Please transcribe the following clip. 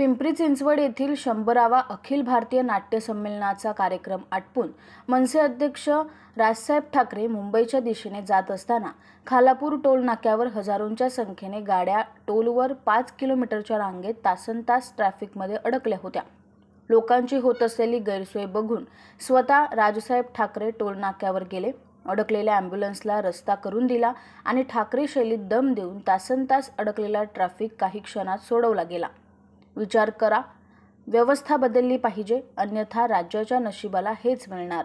पिंपरी चिंचवड येथील शंभरावा अखिल भारतीय नाट्य संमेलनाचा कार्यक्रम आटपून मनसे अध्यक्ष राजसाहेब ठाकरे मुंबईच्या दिशेने जात असताना खालापूर टोल नाक्यावर हजारोंच्या संख्येने गाड्या टोलवर पाच किलोमीटरच्या रांगेत तासनतास ट्रॅफिकमध्ये अडकल्या होत्या. लोकांची होत असलेली गैरसोय बघून स्वतः राजसाहेब ठाकरे टोल नाक्यावर गेले. अडकलेल्या ॲम्ब्युलन्सला रस्ता करून दिला आणि ठाकरे शैलीत दम देऊन तासनतास अडकलेला ट्रॅफिक काही क्षणात सोडवला गेला. विचार करा. व्यवस्था बदलली पाहिजे अन्यथा राज्याच्या नशिबाला हेच मिळणार.